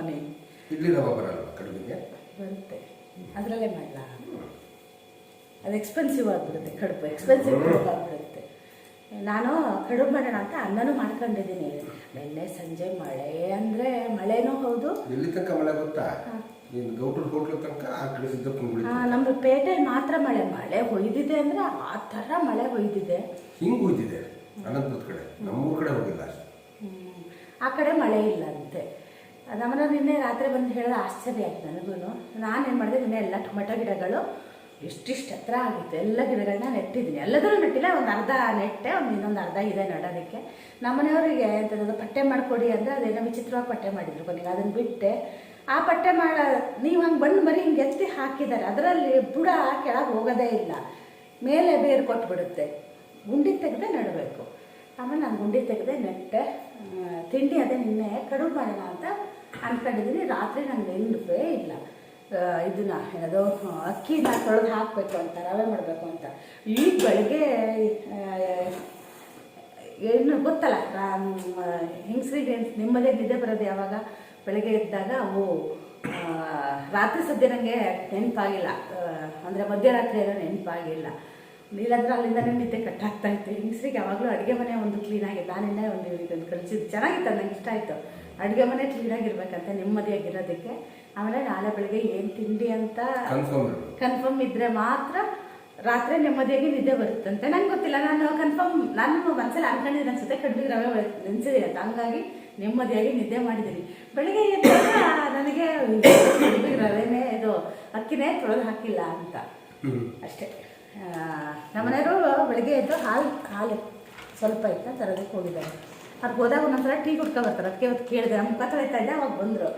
Morning idli ರವೆ ಬರಲ್ಲ ಕಡುಬಿಗೆ? ಬರುತ್ತೆ. ಅದರಲ್ಲೇ ಮಾಡಲ? ಅದು ಎಕ್ಸ್ಪೆನ್ಸಿವ್ ಆಗಿಬಿಡುತ್ತೆ ಕಡುಬು. ಎಕ್ಸ್ಪೆನ್ಸಿವ್ ಕಡುಬು ಆಗಿಬಿಡುತ್ತೆ. ನಾನು ಕಡುಬು ಮಾಡೋಣ ಅಂತ ಅನ್ನನೂ ಮಾಡ್ಕೊಂಡಿದ್ದೀನಿ. ನಿನ್ನೆ ಸಂಜೆ ಮಳೆ ಅಂದರೆ ಮಳೆನೂ ಹೌದು. ಎಲ್ಲಿ ತನಕ ಮಳೆ ಗೊತ್ತಾ? ನೀನು ಗೌಟರ್ ಹೋಟ್ಲ ತನಕ ಆ ಕಡೆ ನಮ್ಮ ಪೇಟೆ ಮಾತ್ರ ಮಳೆ. ಮಳೆ ಹೊಯ್ದಿದೆ ಅಂದರೆ ಆ ಥರ ಮಳೆ ಹೊಯ್ದಿದೆ. ಹಿಂಗೆ ಹೊಯ್ದಿದೆ? ಅನಂತಪುರದ ಕಡೆ. ನಮ್ಮೂರ ಕಡೆ ಹೋಗಿಲ್ಲ ಆ ಕಡೆ ಮಳೆ ಇಲ್ಲ ಅಂತೆ. ನಮ್ಮನ್ನ ನಿನ್ನೆ ರಾತ್ರಿ ಬಂದು ಹೇಳಿದ ಆಶ್ಚರ್ಯ ಆಯ್ತು ನನಗೂ ನಾನೇನು ಮಾಡಿದೆ? ನಿನ್ನೆ ಎಲ್ಲ ಟೊಮೆಟೊ ಗಿಡಗಳು ಎಷ್ಟಿಷ್ಟು ಹತ್ರ ಆಗಿತ್ತು. ಎಲ್ಲ ಗಿಡಗಳನ್ನ ನೆಟ್ಟಿದ್ದೀನಿ. ಎಲ್ಲದರೂ ನೆಟ್ಟಿಲ್ಲ, ಒಂದು ಅರ್ಧ ನೆಟ್ಟೆ, ಒಂದು ಇನ್ನೊಂದು ಅರ್ಧ ಇದೆ ನಡೋದಕ್ಕೆ. ನಮ್ಮನೆಯವರಿಗೆ ಎಂಥದ್ದು ಪಟ್ಟೆ ಮಾಡಿಕೊಡಿ ಅಂದರೆ ಅದೇನೋ ವಿಚಿತ್ರವಾಗಿ ಪಟ್ಟೆ ಮಾಡಿದ್ರು ಕೊನೆಗೆ. ಅದನ್ನು ಬಿಟ್ಟೆ. ಆ ಪಟ್ಟೆ ಮಾಡ, ನೀವು ಹಂಗೆ ಬಂದು ಮರಿ ಹಿಂಗೆ ಎತ್ತಿ ಹಾಕಿದ್ದಾರೆ ಅದರಲ್ಲಿ ಬುಡ ಕೆಳಗೆ ಹೋಗೋದೇ ಇಲ್ಲ. ಮೇಲೆ ಬೇರು ಕೊಟ್ಬಿಡುತ್ತೆ. ಗುಂಡಿ ತೆಗೆದೇ ನೆಡಬೇಕು. ಆಮೇಲೆ ನಾನು ಗುಂಡಿ ತೆಗೆದೆ ನೆಟ್ಟೆ. ತಿಂಡಿ ಅದೇ ನಿನ್ನೆ ಕಡುಬು ಮಾಡೋಣ ಅಂತ ಅಂದ್ಕೊಂಡಿದ್ದೀನಿ ರಾತ್ರಿ ನಂಗೆ ನೆನಪೇ ಇಲ್ಲ. ಇದನ್ನ ಏನದು ಅಕ್ಕಿನ ತೊಳೆದು ಹಾಕಬೇಕು ಅಂತ, ರವೆ ಮಾಡಬೇಕು ಅಂತ. ಈಗ ಬೆಳಗ್ಗೆ ಏನು ಗೊತ್ತಲ್ಲ ಹೆಂಗಸ್ರಿಗೆ ನಿಮ್ಮದೇ ನಿದ್ದೆ ಬರೋದು ಯಾವಾಗ? ಬೆಳಗ್ಗೆ ಎದ್ದಾಗ ಅವು ರಾತ್ರಿ ಸದ್ಯ ನನಗೆ ನೆನಪಾಗಿಲ್ಲ. ಅಂದರೆ ಮಧ್ಯರಾತ್ರಿ ಏನೋ ನೆನಪಾಗಿಲ್ಲ. ಇಲ್ಲಾಂದ್ರೆ ಅಲ್ಲಿಂದ ನಿದ್ದೆ ಕಟ್ಟಾಗ್ತಾ ಇತ್ತು. ಹೆಂಗಸ್ರಿಗೆ ಯಾವಾಗಲೂ ಅಡುಗೆ ಮನೆ ಒಂದು ಕ್ಲೀನಾಗಿ ನಾನಿನ್ನೇ ಒಂದು ಇವ್ರಿಗೆ ಒಂದು ಕಳಿಸಿದ್ದು. ಚೆನ್ನಾಗಿತ್ತು ನಂಗೆ ಇಷ್ಟ ಆಯಿತು. ಅಡುಗೆ ಮನೆ ಕ್ಲೀನಾಗಿರ್ಬೇಕಂತ ನೆಮ್ಮದಿಯಾಗಿರೋದಕ್ಕೆ ಆಮೇಲೆ ನಾಳೆ ಬೆಳಗ್ಗೆ ಏನು ತಿಂಡಿ ಅಂತ ಕನ್ಫರ್ಮ್ ಇದ್ರೆ ಮಾತ್ರ ರಾತ್ರಿ ನೆಮ್ಮದಿಯಾಗಿ ನಿದ್ದೆ ಬರುತ್ತಂತೆ ನಂಗೆ ಗೊತ್ತಿಲ್ಲ. ನಾನು ಕನ್ಫರ್ಮ್ ನಾನು ಮನಸ್ಸಲ್ಲಿ ಅನ್ಕೊಂಡಿದ್ದೀನಿ. ಅನ್ಸುತ್ತೆ ಕಡ್ಬಿಗೆ ರವೆ ನೆನ್ಸಿದೆ ಅಂತ. ಹಂಗಾಗಿ ನೆಮ್ಮದಿಯಾಗಿ ನಿದ್ದೆ ಮಾಡಿದ್ದೀನಿ. ಬೆಳಿಗ್ಗೆ ಎದ್ದಾಗ ನನಗೆ ಕಡ್ಬಿಗೆ ರವೆನೇ ಇದು ಅಕ್ಕಿನೇ ತೊಳೆದು ಹಾಕಿಲ್ಲ ಅಂತ. ಅಷ್ಟೇ. ನಮ್ಮನೆಯವರು ಬೆಳಿಗ್ಗೆ ಎದ್ದು ಹಾಲು ಹಾಲು ಸ್ವಲ್ಪ ಇತ್ತ ತರೋದಕ್ಕೆ ಹೋಗಿದ್ದಾರೆ. ಅದು ಹೋದಾಗ ಒಂದೊಂದ್ಸಲ ಟೀ ಕುಡ್ಕೊ ಬರ್ತಾರೆ. ಅದಕ್ಕೆ ಅವತ್ತು ಕೇಳಿದೆ ನಮ್ಮ ಮುಖ ತೊಳಿತಾ ಇದ್ದೆ ಅವಾಗ ಬಂದರು.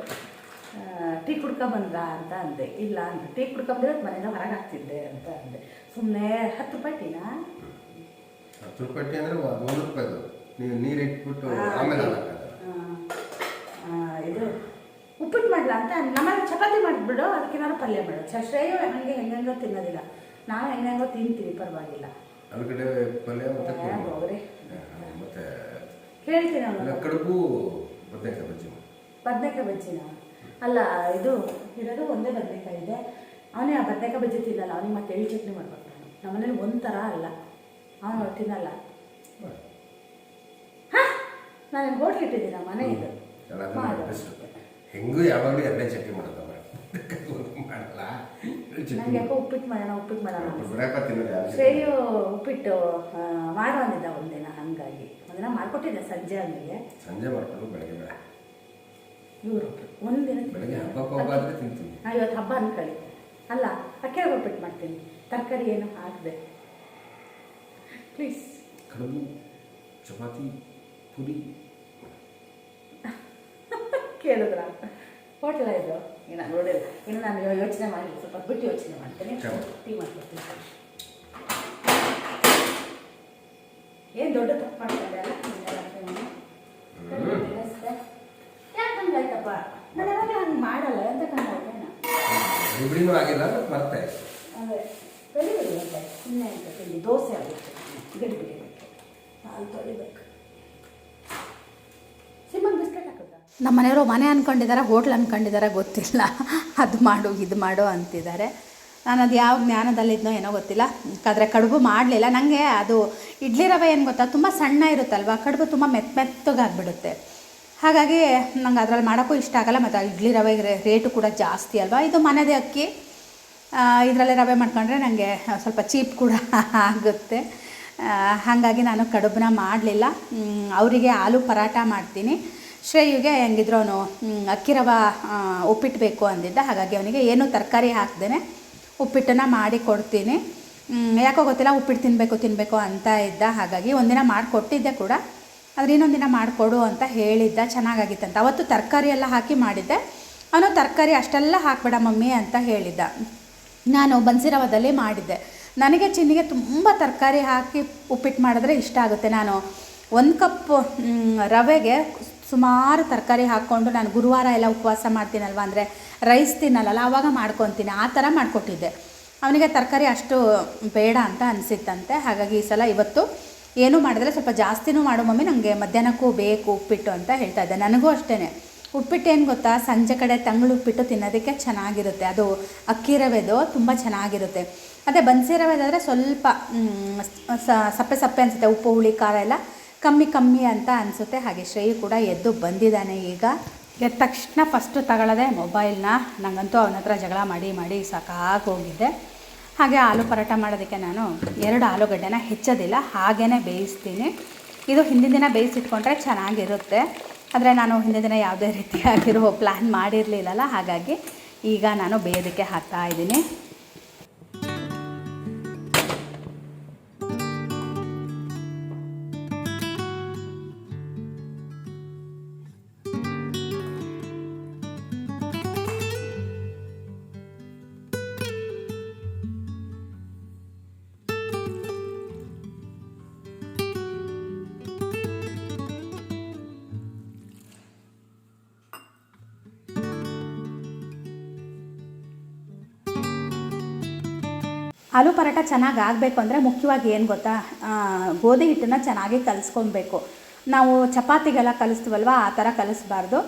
ಟೀ ಕುಡ್ಕೊ ಬಂದ್ರಾ ಅಂತ ಅಂದೆ. ಇಲ್ಲ ಅಂತ ಟೀ ಕುಡ್ಕೊ ಬಂದ್ರೆ ಮನೆಯಿಂದ ಹೊರಗೆ ಹಾಕ್ತಿದ್ದೆ ಅಂತ ಅಂದೆ. ಸುಮ್ಮನೆ ಹತ್ತು ರೂಪಾಯಿ ಟೀನಾ? ಹತ್ತು ರೂಪಾಯಿ ಅಂದರೆ ಅದು ಒಂದು ರೂಪಾಯಿದು ನೀವು ನೀರು ಇಟ್ಬಿಟ್ಟು ಆಮೇಲೆ ಇದು ಉಪ್ಪಿಟ್ಟು ಮಾಡಲ ಅಂತ ನಮ್ಮಲ್ಲಿ ಚಪಾತಿ ಮಾಡಿಬಿಡು ಅದಕ್ಕೆ ನಾನು ಪಲ್ಯ ಮಾಡು ಶ್ರೇಯು ಹಂಗೆ ಹೆಂಗೋ ತಿನ್ನೋದಿಲ್ಲ. ನಾವು ಹೆಂಗೆಂಗೋ ತಿಂತೀವಿ ಪರವಾಗಿಲ್ಲ. ಅದಕ್ಕೆ ಪಲ್ಯ ಮತ್ತೆ ಹೇಳ್ತೀನಿ ಅವನು ಕಡುಬು ಬದನೆಕಾಯಿ ಬಜ್ಜಿ ಬದನೆಕಾಯಿ ಬಜ್ಜಿನ? ಅಲ್ಲ ಇದು ಇರೋದು ಒಂದೇ ಬದನೆಕಾಯಿ ಇದೆ. ಅವನೇ ಆ ಬದನೆಕಾಯಿ ಬಜ್ಜಿ ತಿನ್ನಲ್ಲ ಅವನಿಗೆ ಮತ್ತೆ ಎಳ್ಳು ಚಟ್ನಿ ಮಾಡ್ಬೇಕು ನಾನು. ನಮ್ಮನೇಲಿ ಒಂಥರ ಅಲ್ಲ. ಅವನು ತಿನ್ನಲ್ಲ. ಹಾಂ? ನಾನು ಹೋಟ್ಲು ಇಟ್ಟಿದ್ದೀನಿ ಮನೆ ಇದು. ಹೆಂಗೂ ಯಾವಾಗಲೂ ಎರಡನೇ ಚಟ್ನಿ ಮಾಡಲ್ಲ. ಚಟ್ನಿ ನಂಗೆ ಯಾಕೋ ಉಪ್ಪಿಟ್ಟು ಮಾಡೋಣ ಉಪ್ಪಿಟ್ಟು ಮಾಡೋಣ ಶ್ರೇಯು ಉಪ್ಪಿಟ್ಟು ಆ, ಮಾಡು ಅಂದಿದ್ದ ಒಂದಿನ ಹಾಗಾಗಿ. ಒಂದಿನ ಮಾಡ್ಕೊಟ್ಟಿದ್ದೆ ಸಂಜೆ ಅಂದ್ರೆ ಸಂಜೆ ಮಾಡ್ಕೊಂಡು ಬೆಳಗ್ಗೆ ಬೇಡ ಇವರು ಒಂದಿನ ಬೆಳಗ್ಗೆ ಹಬ್ಬಕ್ಕೆ ಹೋಗಾದ್ರೆ ತಿಂತೀನಿ. ನಾ ಇವತ್ತು ಹಬ್ಬ ಅನ್ಕೊಳ್ಳಿ ಅಲ್ಲ ಅಕ್ಕಿ ಒಬ್ಬಟ್ಟು ಮಾಡ್ತೀನಿ. ತರಕಾರಿ ಏನು ಹಾಕಿದೆ. ಪ್ಲೀಸ್ ಕಡುಬು ಚಪಾತಿ ಪುಡಿ. ಕೇಳಿದ್ರ? ಹೋಟೆಲ ಇದು? ಏನ ನೋಡಿಲ್ಲ. ಇನ್ನು ನಾನು ಯೋಚನೆ ಮಾಡಿ ಸ್ವಲ್ಪ ಬಿಟ್ಟು ಯೋಚನೆ ಮಾಡ್ತೀನಿ. ಟೀ ಮಾಡ್ಕೊಡ್ತೀನಿ. ಏನು ದೊಡ್ಡ ತಪ್ಪು ನಾನು? ಯಾವಾಗ ಹಂಗೆ ಮಾಡಲ್ಲ ಆಗಿಲ್ಲ ಬರ್ತಾ ಇತ್ತು ಅದೇ ಅಂತ ಸುಮ್ಮನೆ ಅಂತ ತಿಂಡಿ? ದೋಸೆ ಆಗುತ್ತೆ. ಗಡಿ ಬಿಡಿಬೇಕು ಹಾಲು ತೊಳಿಬೇಕು. ಸಿಮ್ಮನ್ ಬಿಸ್ಕೆಟ್ ಹಾಕುತ್ತಾ ನಮ್ಮ ಮನೆಯವರು ಮನೆ ಅನ್ಕೊಂಡಿದ್ದಾರೆ ಹೋಟ್ಲ್ ಅನ್ಕೊಂಡಿದ್ದಾರೆ ಗೊತ್ತಿಲ್ಲ. ಅದು ಮಾಡು ಇದು ಮಾಡು ಅಂತಿದ್ದಾರೆ. ನಾನು ಅದು ಯಾವ ಜ್ಞಾನದಲ್ಲಿದ್ನೋ ಏನೋ ಗೊತ್ತಿಲ್ಲ. ಆದರೆ ಕಡುಬು ಮಾಡಲಿಲ್ಲ. ನನಗೆ ಅದು ಇಡ್ಲಿ ರವೆ ಏನು ಗೊತ್ತಾ? ತುಂಬ ಸಣ್ಣ ಇರುತ್ತಲ್ವ? ಕಡುಬು ತುಂಬ ಮೆತ್ತ ಮೆತ್ತಗಾಗ್ಬಿಡುತ್ತೆ. ಹಾಗಾಗಿ ನಂಗೆ ಅದ್ರಲ್ಲಿ ಮಾಡೋಕ್ಕೂ ಇಷ್ಟ ಆಗಲ್ಲ. ಮತ್ತು ಇಡ್ಲಿ ರವೆ ರೇಟು ಕೂಡ ಜಾಸ್ತಿ ಅಲ್ವಾ? ಇದು ಮನೆದೇ ಅಕ್ಕಿ. ಇದರಲ್ಲೇ ರವೆ ಮಾಡ್ಕೊಂಡ್ರೆ ನನಗೆ ಸ್ವಲ್ಪ ಚೀಪ್ ಕೂಡ ಆಗುತ್ತೆ. ಹಾಗಾಗಿ ನಾನು ಕಡುಬನ್ನ ಮಾಡಲಿಲ್ಲ. ಅವರಿಗೆ ಆಲೂ ಪರಾಟ ಮಾಡ್ತೀನಿ. ಶ್ರೇಯುಗೆ ಹೆಂಗಿದ್ರು ಅವನು ಅಕ್ಕಿ ರವೆ ಉಪ್ಪಿಟ್ಟು ಬೇಕು ಅಂದಿದ್ದ. ಹಾಗಾಗಿ ಅವನಿಗೆ ಏನೂ ತರಕಾರಿ ಹಾಕ್ದೇನೆ. ಉಪ್ಪಿಟ್ಟನ್ನು ಮಾಡಿ ಕೊಡ್ತೀನಿ. ಯಾಕೋ ಗೊತ್ತಿಲ್ಲ, ಉಪ್ಪಿಟ್ಟು ತಿನ್ನಬೇಕು ತಿನ್ನಬೇಕು ಅಂತ ಇದ್ದ ಹಾಗಾಗಿ ಒಂದಿನ ಮಾಡಿಕೊಟ್ಟಿದ್ದೆ ಕೂಡ. ಆದರೆ ಇನ್ನೊಂದು ದಿನ ಮಾಡಿಕೊಡು ಅಂತ ಹೇಳಿದ್ದ ಚೆನ್ನಾಗಾಗಿತ್ತಂತ ಅವತ್ತು ತರಕಾರಿ ಎಲ್ಲ ಹಾಕಿ ಮಾಡಿದ್ದೆ. ಅವನು ತರಕಾರಿ ಅಷ್ಟೆಲ್ಲ ಹಾಕ್ಬೇಡ ಮಮ್ಮಿ ಅಂತ ಹೇಳಿದ್ದ. ನಾನು ಬನ್ಸಿರವದಲ್ಲಿ ಮಾಡಿದ್ದೆ. ನನಗೆ ಚಿನ್ನಿಗೆ ತುಂಬ ತರಕಾರಿ ಹಾಕಿ ಉಪ್ಪಿಟ್ಟು ಮಾಡಿದ್ರೆ ಇಷ್ಟ ಆಗುತ್ತೆ. ನಾನು ಒಂದು ಕಪ್ ರವೆಗೆ ಸುಮಾರು ತರಕಾರಿ ಹಾಕ್ಕೊಂಡು ನಾನು ಗುರುವಾರ ಎಲ್ಲ ಉಪವಾಸ ಮಾಡ್ತೀನಲ್ವ ಅಂದರೆ ರೈಸ್ ತಿನ್ನಲ್ಲ ಆವಾಗ ಮಾಡ್ಕೊತೀನಿ. ಆ ಥರ ಮಾಡಿಕೊಟ್ಟಿದ್ದೆ. ಅವನಿಗೆ ತರಕಾರಿ ಅಷ್ಟು ಬೇಡ ಅಂತ ಅನಿಸಿತ್ತಂತೆ. ಹಾಗಾಗಿ ಈ ಸಲ ಇವತ್ತು ಏನು ಮಾಡಿದ್ರೆ ಸ್ವಲ್ಪ ಜಾಸ್ತಿನೂ ಮಾಡು ಮಮ್ಮಿ ನನಗೆ ಮಧ್ಯಾಹ್ನಕ್ಕೂ ಬೇಕು ಉಪ್ಪಿಟ್ಟು ಅಂತ ಹೇಳ್ತಾ ಇದ್ದೆ. ನನಗೂ ಅಷ್ಟೇ ಉಪ್ಪಿಟ್ಟು ಏನು ಗೊತ್ತಾ? ಸಂಜೆ ಕಡೆ ತಂಗಳು ಉಪ್ಪಿಟ್ಟು ತಿನ್ನೋದಕ್ಕೆ ಚೆನ್ನಾಗಿರುತ್ತೆ. ಅದು ಅಕ್ಕಿ ರವೆದು ತುಂಬ ಚೆನ್ನಾಗಿರುತ್ತೆ. ಅದೇ ಬನ್ಸಿ ರವೆದಾದರೆ ಸ್ವಲ್ಪ ಸಪ್ಪೆ ಸಪ್ಪೆ ಅನಿಸುತ್ತೆ. ಉಪ್ಪು, ಹುಳಿ, ಖಾರ ಎಲ್ಲ ಕಮ್ಮಿ ಕಮ್ಮಿ ಅಂತ ಅನಿಸುತ್ತೆ. ಹಾಗೆ ಶ್ರೇಯು ಕೂಡ ಎದ್ದು ಬಂದಿದ್ದಾನೆ ಈಗ. ಎದ್ದ ತಕ್ಷಣ ಫಸ್ಟು ತಗೊಳ್ಳೋದೆ ಮೊಬೈಲ್ನ ನನಗಂತೂ ಅವನ ಹತ್ರ ಜಗಳ ಮಾಡಿ ಮಾಡಿ ಸಾಕಾಗೋಗಿದ್ದೆ ಹಾಗೆ ಆಲೂ ಪರೋಟ ಮಾಡೋದಕ್ಕೆ ನಾನು ಎರಡು ಆಲೂಗಡ್ಡೆನ ಹೆಚ್ಚೋದಿಲ್ಲ ಹಾಗೇ ಬೇಯಿಸ್ತೀನಿ. ಇದು ಹಿಂದಿನ ದಿನ ಬೇಯಿಸಿಟ್ಕೊಂಡ್ರೆ ಚೆನ್ನಾಗಿರುತ್ತೆ. ಆದರೆ ನಾನು ಹಿಂದಿನ ದಿನ ಯಾವುದೇ ರೀತಿಯಾಗಿರೋ ಪ್ಲ್ಯಾನ್ ಮಾಡಿರಲಿಲ್ಲಲ್ಲ, ಹಾಗಾಗಿ ಈಗ ನಾನು ಬೇಯೋದಕ್ಕೆ ಹಾಕ್ತಾ ಇದ್ದೀನಿ. ಆಲೂ ಪರೋಟ ಚೆನ್ನಾಗಿ ಆಗಬೇಕು ಅಂದರೆ ಮುಖ್ಯವಾಗಿ ಏನು ಗೊತ್ತಾ? ಗೋಧಿ ಹಿಟ್ಟನ್ನು ಚೆನ್ನಾಗಿ ಕಲಿಸ್ಕೊಬೇಕು. ನಾವು ಚಪಾತಿಗೆಲ್ಲ ಕಲಿಸ್ತೀವಲ್ವ? ಆ ಥರ ಕಲಿಸ್ಬಾರ್ದು.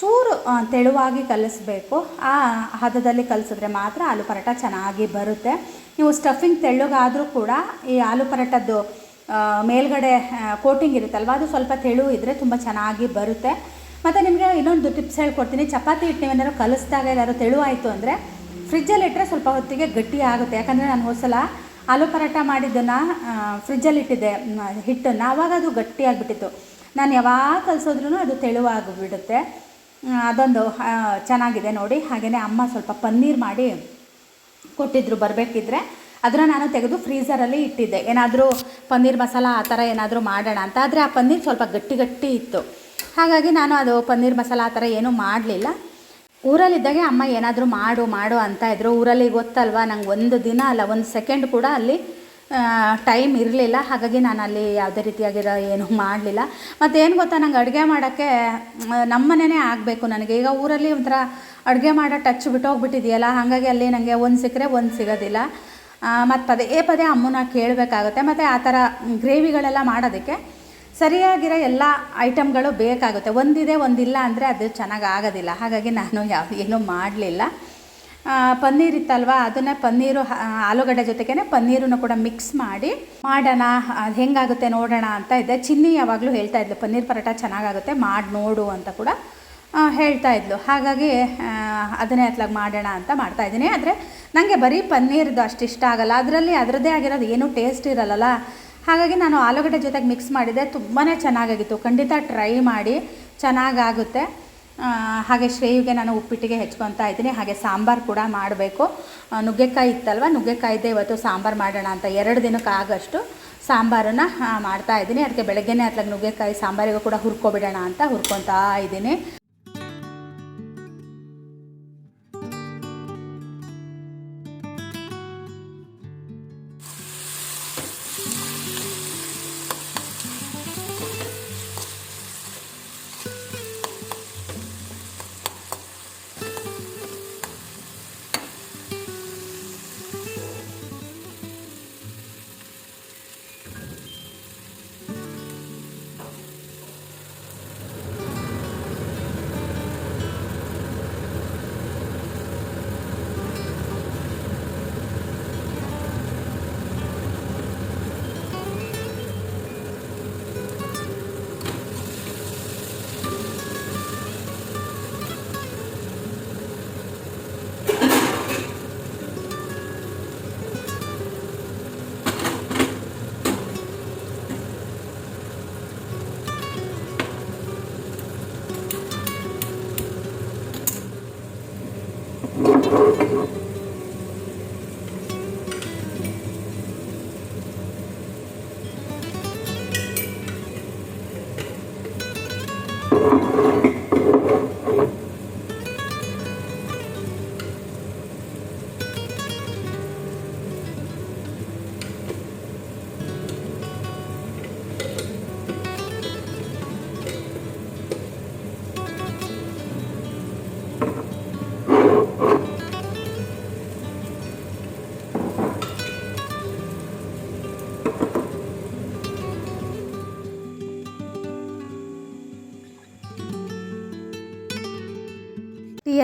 ಚೂರು ತೆಳುವಾಗಿ ಕಲಿಸ್ಬೇಕು. ಆ ಹದದಲ್ಲಿ ಕಲಿಸಿದ್ರೆ ಮಾತ್ರ ಆಲೂ ಪರೋಟ ಚೆನ್ನಾಗಿ ಬರುತ್ತೆ. ನೀವು ಸ್ಟಫಿಂಗ್ ತೆಳ್ಳಗಾದರೂ ಕೂಡ ಈ ಆಲೂ ಪರೋಟದ್ದು ಮೇಲ್ಗಡೆ ಕೋಟಿಂಗ್ ಇರುತ್ತಲ್ವ? ಅದು ಸ್ವಲ್ಪ ತೆಳು ಇದ್ದರೆ ತುಂಬ ಚೆನ್ನಾಗಿ ಬರುತ್ತೆ. ಮತ್ತು ನಿಮಗೆ ಇನ್ನೊಂದು ಟಿಪ್ಸ್ ಹೇಳ್ಕೊಡ್ತೀನಿ. ಚಪಾತಿ ಹಿಟ್ಟು ನೀವೇನಾದ್ರು ಕಲಿಸಿದಾಗ ಏನಾದ್ರು ತೆಳು ಆಯಿತು ಅಂದರೆ ಫ್ರಿಜ್ಜಲ್ಲಿ ಇಟ್ಟರೆ ಸ್ವಲ್ಪ ಹೊತ್ತಿಗೆ ಗಟ್ಟಿ ಆಗುತ್ತೆ. ಯಾಕಂದರೆ ನಾನು ಹೋದ್ಸಲ ಆಲೂ ಪರೋಟ ಮಾಡಿದ್ದನ್ನು ಫ್ರಿಜ್ಜಲ್ಲಿ ಇಟ್ಟಿದ್ದೆ ಮ್, ಹಿಟ್ಟನ್ನು. ಆವಾಗ ಅದು ಗಟ್ಟಿ ಆಗಿಬಿಟ್ಟಿತ್ತು. ನಾನು ಯಾವಾಗ ಕಲಿಸೋದ್ರೂ ಅದು ತೆಳುವಾಗಿಬಿಡುತ್ತೆ. ಅದೊಂದು ಚೆನ್ನಾಗಿದೆ ನೋಡಿ. ಹಾಗೆಯೇ ಅಮ್ಮ ಸ್ವಲ್ಪ ಪನ್ನೀರ್ ಮಾಡಿ ಕೊಟ್ಟಿದ್ರು ಬರಬೇಕಿದ್ರೆ. ಅದನ್ನು ನಾನು ತೆಗೆದು ಫ್ರೀಝರಲ್ಲಿ ಇಟ್ಟಿದ್ದೆ. ಏನಾದರೂ ಪನ್ನೀರ್ ಮಸಾಲ ಆ ಥರ ಏನಾದರೂ ಮಾಡೋಣ ಅಂತ. ಆದರೆ ಆ ಪನ್ನೀರ್ ಸ್ವಲ್ಪ ಗಟ್ಟಿ ಗಟ್ಟಿ ಇತ್ತು. ಹಾಗಾಗಿ ನಾನು ಅದು ಪನ್ನೀರ್ ಮಸಾಲ ಆ ಥರ ಏನೂ ಮಾಡಲಿಲ್ಲ. ಊರಲ್ಲಿದ್ದಾಗೆ ಅಮ್ಮ ಏನಾದರೂ ಮಾಡು ಮಾಡು ಅಂತ ಇದ್ರು. ಊರಲ್ಲಿ ಗೊತ್ತಲ್ವಾ? ನಂಗೆ ಒಂದು ದಿನ ಅಲ್ಲ, ಒಂದು ಸೆಕೆಂಡ್ ಕೂಡ ಅಲ್ಲಿ ಟೈಮ್ ಇರಲಿಲ್ಲ. ಹಾಗಾಗಿ ನಾನು ಅಲ್ಲಿ ಯಾವುದೇ ರೀತಿಯಾಗಿರೋ ಏನೂ ಮಾಡಲಿಲ್ಲ. ಮತ್ತು ಏನು ಗೊತ್ತಾ? ನಂಗೆ ಅಡುಗೆ ಮಾಡೋಕ್ಕೆ ನಮ್ಮನೇ ಆಗಬೇಕು ನನಗೆ. ಈಗ ಊರಲ್ಲಿ ಒಂಥರ ಅಡುಗೆ ಮಾಡೋ ಟಚ್ ಬಿಟ್ಟೋಗ್ಬಿಟ್ಟಿದೆಯಲ್ಲ ಹಾಗಾಗಿ ಅಲ್ಲಿ ನನಗೆ ಒಂದು ಸಿಕ್ಕರೆ ಒಂದು ಸಿಗೋದಿಲ್ಲ. ಮತ್ತು ಪದೇ ಪದೇ ಅಮ್ಮನ ಕೇಳಬೇಕಾಗುತ್ತೆ. ಮತ್ತು ಆ ಥರ ಗ್ರೇವಿಗಳೆಲ್ಲ ಮಾಡೋದಕ್ಕೆ ಸರಿಯಾಗಿರೋ ಎಲ್ಲ ಐಟಮ್ಗಳು ಬೇಕಾಗುತ್ತೆ. ಒಂದಿದೆ, ಒಂದಿಲ್ಲ ಅಂದರೆ ಅದು ಚೆನ್ನಾಗಿ ಆಗೋದಿಲ್ಲ. ಹಾಗಾಗಿ ನಾನು ಯಾವ, ಏನೂ ಮಾಡಲಿಲ್ಲ. ಪನ್ನೀರ್ ಇತ್ತಲ್ವ, ಅದನ್ನೇ ಪನ್ನೀರು ಆಲೂಗಡ್ಡೆ ಜೊತೆಗೇ ಪನ್ನೀರನ್ನು ಕೂಡ ಮಿಕ್ಸ್ ಮಾಡಿ ಮಾಡೋಣ. ಅದು ಹೆಂಗಾಗುತ್ತೆ ನೋಡೋಣ ಅಂತ ಇದ್ದೆ. ಚಿನ್ನಿ ಯಾವಾಗಲೂ ಹೇಳ್ತಾ ಇದ್ಲು, ಪನ್ನೀರ್ ಪರೋಟ ಚೆನ್ನಾಗಾಗುತ್ತೆ, ಮಾಡಿ, ನೋಡು ಅಂತ ಕೂಡ ಹೇಳ್ತಾ ಇದ್ಲು. ಹಾಗಾಗಿ ಅದನ್ನೇ ಅತ್ಲಾಗಿ ಮಾಡೋಣ ಅಂತ ಮಾಡ್ತಾ ಇದ್ದೀನಿ. ಆದರೆ ನನಗೆ ಬರೀ ಪನ್ನೀರ್ದು ಅಷ್ಟು ಇಷ್ಟ ಆಗಲ್ಲ. ಅದರಲ್ಲಿ ಅದರದ್ದೇ ಆಗಿರೋದು ಏನೂ ಟೇಸ್ಟ್ ಇರಲ್ಲಲ್ಲ. ಹಾಗಾಗಿ ನಾನು ಆಲೂಗಡ್ಡೆ ಜೊತೆಗೆ ಮಿಕ್ಸ್ ಮಾಡಿದೆ. ತುಂಬಾ ಚೆನ್ನಾಗಾಗಿತ್ತು. ಖಂಡಿತ ಟ್ರೈ ಮಾಡಿ ಚೆನ್ನಾಗಾಗುತ್ತೆ. ಹಾಗೆ ಶ್ರೇಯುಗೆ ನಾನು ಉಪ್ಪಿಟ್ಟಿಗೆ ಹೆಚ್ಕೊತಾ ಇದ್ದೀನಿ. ಹಾಗೆ ಸಾಂಬಾರು ಕೂಡ ಮಾಡಬೇಕು. ನುಗ್ಗೆಕಾಯಿ ಇತ್ತಲ್ವ? ನುಗ್ಗೆಕಾಯಿದ್ದೆ ಇವತ್ತು ಸಾಂಬಾರು ಮಾಡೋಣ ಅಂತ ಎರಡು ದಿನಕ್ಕೆ ಆಗಷ್ಟು ಸಾಂಬಾರನ್ನು ಮಾಡ್ತಾ ಇದ್ದೀನಿ. ಅದಕ್ಕೆ ಬೆಳಗ್ಗೆನೇ ಅತ್ಲಾಗ ನುಗ್ಗೆಕಾಯಿ ಸಾಂಬಾರಿಗೂ ಕೂಡ ಹುರ್ಕೊಬಿಡೋಣ ಅಂತ ಹುರ್ಕೊತಾ ಇದ್ದೀನಿ.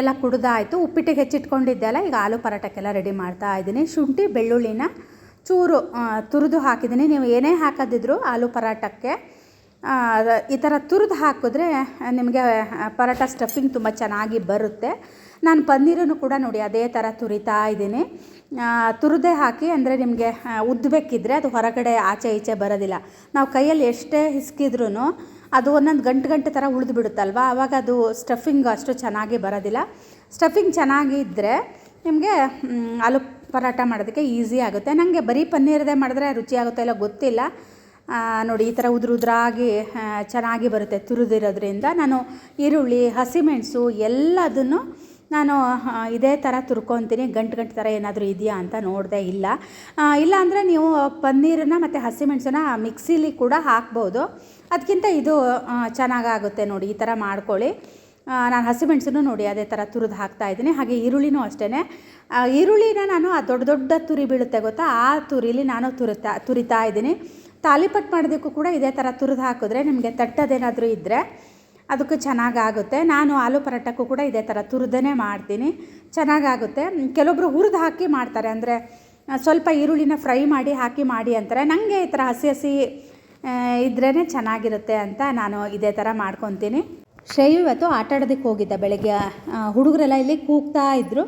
ಎಲ್ಲ ಕುಡ್ದಾಯಿತು, ಉಪ್ಪಿಟ್ಟಿಗೆ ಹೆಚ್ಚಿಟ್ಕೊಂಡಿದ್ದೆ ಅಲ್ಲ ಈಗ ಆಲೂ ಪರಾಟಕ್ಕೆಲ್ಲ ರೆಡಿ ಮಾಡ್ತಾ ಇದ್ದೀನಿ. ಶುಂಠಿ, ಬೆಳ್ಳುಳ್ಳಿನ ಚೂರು ತುರಿದು ಹಾಕಿದ್ದೀನಿ. ನೀವು ಏನೇ ಹಾಕೋದಿದ್ರು ಆಲೂ ಪರಾಟಕ್ಕೆ ಈ ಥರ ತುರಿದು ಹಾಕಿದ್ರೆ ನಿಮಗೆ ಪರೋಟ ಸ್ಟಫಿಂಗ್ ತುಂಬ ಚೆನ್ನಾಗಿ ಬರುತ್ತೆ. ನಾನು ಪನ್ನೀರನ್ನು ಕೂಡ ನೋಡಿ ಅದೇ ಥರ ತುರಿತಾ ಇದ್ದೀನಿ. ತುರಿದೇ ಹಾಕಿ ಅಂದರೆ ನಿಮಗೆ ಉದ್ದಬೇಕಿದ್ರೆ ಅದು ಹೊರಗಡೆ ಆಚೆ ಈಚೆ ಬರೋದಿಲ್ಲ. ನಾವು ಕೈಯಲ್ಲಿ ಎಷ್ಟೇ ಹಿಸ್ಕಿದ್ರೂ ಅದು ಒಂದೊಂದು ಗಂಟು ಗಂಟೆ ಥರ ಉಳಿದು ಬಿಡುತ್ತಲ್ವ? ಆವಾಗ ಅದು ಸ್ಟಫಿಂಗ್ ಅಷ್ಟು ಚೆನ್ನಾಗಿ ಬರೋದಿಲ್ಲ. ಸ್ಟಫಿಂಗ್ ಚೆನ್ನಾಗಿದ್ದರೆ ನಿಮಗೆ ಆಲು ಪರಾಟ ಮಾಡೋದಕ್ಕೆ ಈಸಿ ಆಗುತ್ತೆ. ನನಗೆ ಬರೀ ಪನ್ನೀರದೇ ಮಾಡಿದ್ರೆ ರುಚಿಯಾಗುತ್ತೋ ಇಲ್ಲ ಗೊತ್ತಿಲ್ಲ. ನೋಡಿ, ಈ ಥರ ಉದುರು ಉದುರಾಗಿ ಚೆನ್ನಾಗಿ ಬರುತ್ತೆ ತುರಿದಿರೋದ್ರಿಂದ ನಾನು ಈರುಳ್ಳಿ ಹಸಿಮೆಣಸು ಎಲ್ಲದನ್ನು ನಾನು ಇದೇ ಥರ ತುರ್ಕೊತೀನಿ, ಗಂಟು ಗಂಟು ಥರ ಏನಾದರೂ ಇದೆಯಾ ಅಂತ ನೋಡಿದೆ ಇಲ್ಲ. ಇಲ್ಲ ಅಂದರೆ ನೀವು ಪನ್ನೀರನ್ನ ಮತ್ತು ಹಸಿಮೆಣಸನ್ನ ಮಿಕ್ಸಿಲಿ ಕೂಡ ಹಾಕ್ಬೋದು. ಅದಕ್ಕಿಂತ ಇದು ಚೆನ್ನಾಗಾಗುತ್ತೆ ನೋಡಿ, ಈ ಥರ ಮಾಡ್ಕೊಳ್ಳಿ. ನಾನು ಹಸಿಮೆಣಸನ್ನು ನೋಡಿ, ಅದೇ ಥರ ತುರಿದು ಹಾಕ್ತಾ ಇದ್ದೀನಿ. ಹಾಗೆ ಈರುಳ್ಳಿನೂ ಅಷ್ಟೇ ಈರುಳ್ಳಿನ ನಾನು, ಆ ದೊಡ್ಡ ದೊಡ್ಡ ತುರಿ ಬೀಳುತ್ತೆ ಗೊತ್ತಾ, ಆ ತುರಿಲಿ ನಾನು ತುರಿತಾ ತುರಿತಾ ಇದ್ದೀನಿ. ತಾಲಿಪಟ್ಟು ಮಾಡೋದಕ್ಕೂ ಕೂಡ ಇದೇ ಥರ ತುರಿದು ಹಾಕಿದ್ರೆ ನಿಮಗೆ ತಟ್ಟೋದೇನಾದರೂ ಇದ್ದರೆ ಅದಕ್ಕೂ ಚೆನ್ನಾಗಾಗುತ್ತೆ. ನಾನು ಆಲೂ ಪರೋಟಕ್ಕೂ ಕೂಡ ಇದೇ ಥರ ತುರಿದೇ ಮಾಡ್ತೀನಿ. ಚೆನ್ನಾಗಾಗುತ್ತೆ. ಕೆಲವೊಬ್ಬರು ಹುರಿದು ಹಾಕಿ ಮಾಡ್ತಾರೆ. ಅಂದರೆ ಸ್ವಲ್ಪ ಈರುಳ್ಳಿನ ಫ್ರೈ ಮಾಡಿ ಹಾಕಿ ಮಾಡಿ ಅಂತಾರೆ. ನನಗೆ ಈ ಥರ ಹಸಿ ಹಸಿ ಇದ್ರೇ ಚೆನ್ನಾಗಿರುತ್ತೆ ಅಂತ ನಾನು ಇದೇ ಥರ ಮಾಡ್ಕೊತೀನಿ. ಶ್ರೇಯು ಇವತ್ತು ಆಟ ಆಡೋದಕ್ಕೆ ಹೋಗಿದ್ದ ಬೆಳಗ್ಗೆ. ಹುಡುಗರೆಲ್ಲ ಇಲ್ಲಿ ಕೂಗ್ತಾ ಇದ್ದರು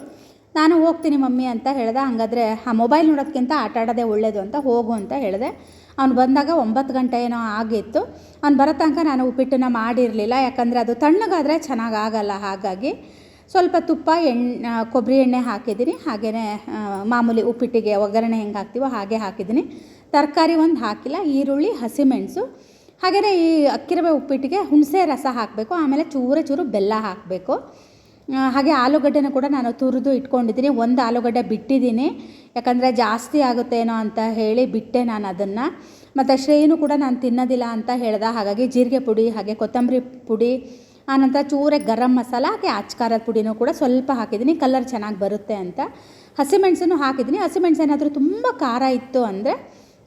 ನಾನು ಹೋಗ್ತೀನಿ ಮಮ್ಮಿ ಅಂತ ಹೇಳಿದೆ. ಹಾಗಾದರೆ ಆ ಮೊಬೈಲ್ ನೋಡೋದಕ್ಕಿಂತ ಆಟ ಆಡೋದೇ ಒಳ್ಳೆಯದು ಅಂತ ಹೋಗು ಅಂತ ಹೇಳಿದೆ. ಅವ್ನು ಬಂದಾಗ ಒಂಬತ್ತು ಗಂಟೆ ಏನೋ ಆಗಿತ್ತು. ಅವ್ನು ಬರೋ ತನಕ ನಾನು ಉಪ್ಪಿಟ್ಟನ್ನ ಮಾಡಿರಲಿಲ್ಲ, ಯಾಕಂದರೆ ಅದು ತಣ್ಣಗಾದರೆ ಚೆನ್ನಾಗಿ ಆಗಲ್ಲ ಹಾಗಾಗಿ. ಸ್ವಲ್ಪ ತುಪ್ಪ, ಎಣ್ಣೆ ಕೊಬ್ಬರಿ ಎಣ್ಣೆ ಹಾಕಿದ್ದೀನಿ. ಹಾಗೆಯೇ ಮಾಮೂಲಿ ಉಪ್ಪಿಟ್ಟಿಗೆ ಒಗ್ಗರಣೆ ಹೆಂಗೆ ಹಾಕ್ತೀವೋ ಹಾಗೆ ಹಾಕಿದ್ದೀನಿ. ತರಕಾರಿ ಒಂದು ಹಾಕಿಲ್ಲ, ಈರುಳ್ಳಿ, ಹಸಿಮೆಣಸು. ಹಾಗೆಯೇ ಈ ಅಕ್ಕಿರವೆ ಉಪ್ಪಿಟ್ಟಿಗೆ ಹುಣಸೆ ರಸ ಹಾಕಬೇಕು, ಆಮೇಲೆ ಚೂರು ಚೂರು ಬೆಲ್ಲ ಹಾಕಬೇಕು. ಹಾಗೆ ಆಲೂಗಡ್ಡೆನೂ ಕೂಡ ನಾನು ತುರಿದು ಇಟ್ಕೊಂಡಿದ್ದೀನಿ. ಒಂದು ಆಲೂಗಡ್ಡೆ ಬಿಟ್ಟಿದ್ದೀನಿ. ಯಾಕಂದರೆ ಜಾಸ್ತಿ ಆಗುತ್ತೇನೋ ಅಂತ ಹೇಳಿ ಬಿಟ್ಟೆ ನಾನು ಅದನ್ನು. ಮತ್ತು ಶ್ರೇಯನು ಕೂಡ ನಾನು ತಿನ್ನೋದಿಲ್ಲ ಅಂತ ಹೇಳ್ದೆ. ಹಾಗಾಗಿ ಜೀರಿಗೆ ಪುಡಿ, ಹಾಗೆ ಕೊತ್ತಂಬರಿ ಪುಡಿ ಆನಂತರ ಚೂರೆ ಗರಂ ಮಸಾಲ, ಹಾಗೆ ಅಚ್ಕಾರದ ಪುಡಿನೂ ಕೂಡ ಸ್ವಲ್ಪ ಹಾಕಿದ್ದೀನಿ. ಕಲರ್ ಚೆನ್ನಾಗಿ ಬರುತ್ತೆ ಅಂತ. ಹಸಿಮೆಣಸನ್ನು ಹಾಕಿದ್ದೀನಿ. ಹಸಿಮೆಣಸು ಏನಾದರೂ ತುಂಬ ಖಾರ ಇತ್ತು ಅಂದರೆ